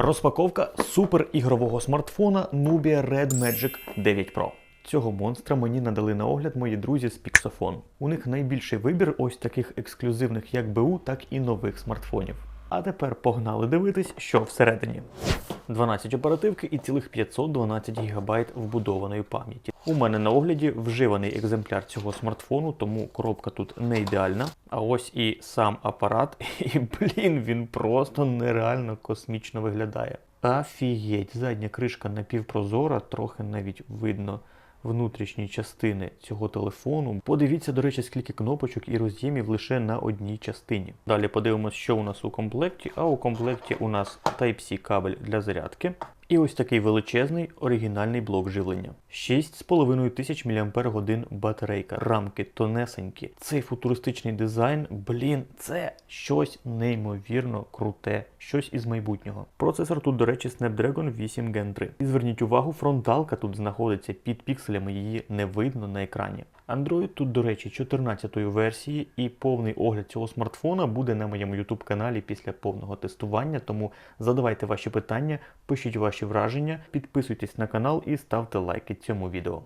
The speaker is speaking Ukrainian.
Розпаковка суперігрового смартфона Nubia Red Magic 9 Pro. Цього монстра мені надали на огляд мої друзі з Pixofon. У них найбільший вибір ось таких ексклюзивних як БУ, так і нових смартфонів. А тепер погнали дивитись, що всередині. 12 оперативки і цілих 512 ГБ вбудованої пам'яті. У мене на огляді вживаний екземпляр цього смартфону, тому коробка тут не ідеальна. А ось і сам апарат, і блін, він просто нереально космічно виглядає. Афігеть, задня кришка напівпрозора, трохи навіть видно внутрішні частини цього телефону. Подивіться, до речі, скільки кнопочок і роз'ємів лише на одній частині. Далі подивимось, що у нас у комплекті. А у комплекті у нас Type-C кабель для зарядки. І ось такий величезний оригінальний блок живлення. 6,5 тисяч мАч батарейка, рамки тонесенькі. Цей футуристичний дизайн, блін, це щось неймовірно круте, щось із майбутнього. Процесор тут, до речі, Snapdragon 8 Gen 3. І зверніть увагу, фронталка тут знаходиться під пікселями, її не видно на екрані. Android тут, до речі, 14-ї версії, і повний огляд цього смартфона буде на моєму YouTube каналі після повного тестування. Тому задавайте ваші питання, пишіть ваші враження, підписуйтесь на канал і ставте лайки цьому відео.